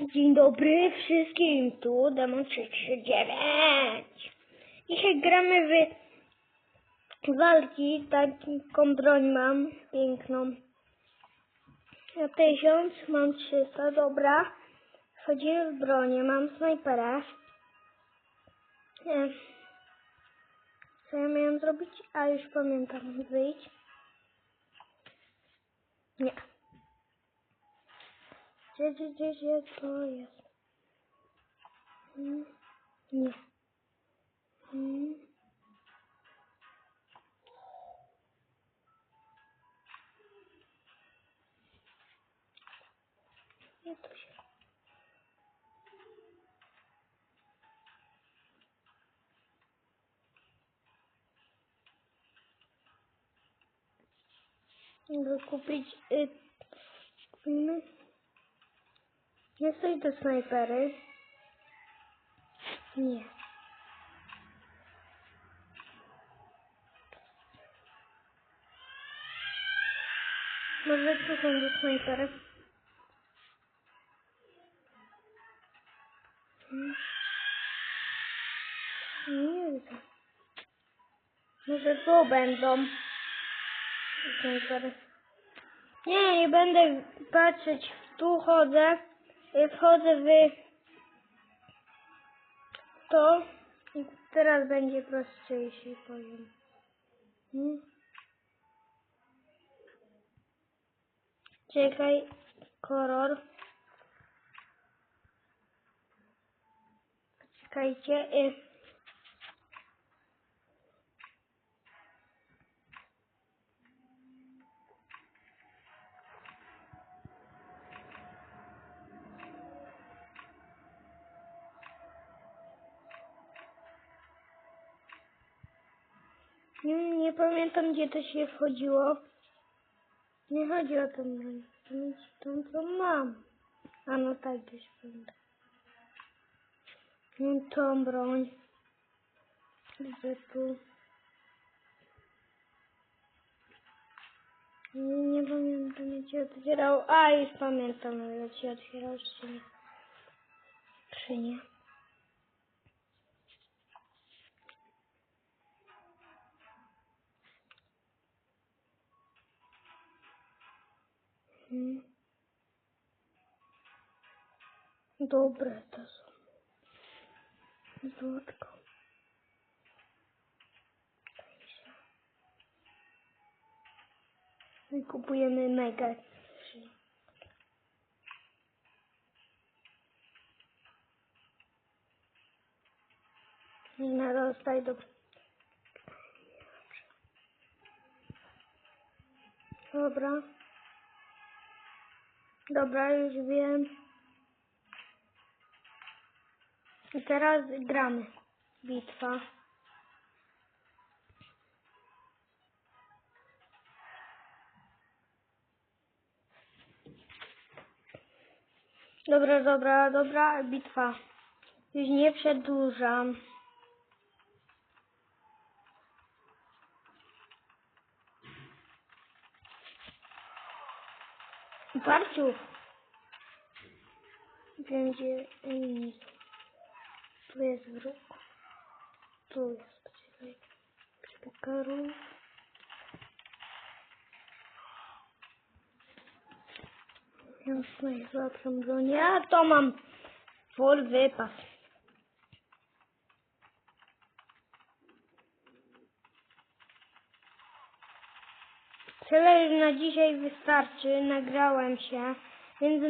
Dzień dobry wszystkim, tu Demon 339. Dzisiaj gramy w walki, taką broń mam, piękną. Ja 1000, mam 300, dobra. Wchodzimy w bronię, mam snajpera. E, Co ja miałem zrobić? A, już pamiętam, wyjść. Nie. Gdzie, gdzie, gdzie, gdzie to jest? Hmm, Nie. Hmm. Nie to stoi do snajpery. Nie. Może tu są do snajpery. Nie widzę. Może tu będą snajpery. Nie, nie będę patrzeć. Tu chodzę. Wchodzę w to. I teraz będzie prostszy poziom. Hmm? Czekaj, kolor. Czekajcie. Nie, nie pamiętam gdzie to się wchodziło. Nie chodzi o tą broń. Chcę mieć tą, co mam. A no tak, gdzieś pamiętam. Mam tą broń. Gdzie tu? Nie, nie pamiętam jak się otwierał. A, już pamiętam jak się otwierał skrzynię. Skrzynię. Dobre to są. Złotko. I kupujemy mega. Nie narostaj do... Dobra. Dobra, już wiem. I teraz gramy. Bitwa. Dobra, dobra, dobra, bitwa. Już nie przedłużam. Barciu. Będzie nic. Tu jest wróg. Tu jest. Poczekaj. Jasno, jest lepszą bronię. A to mam full wypas. Tyle na dzisiaj wystarczy. Nagrałem się. Więc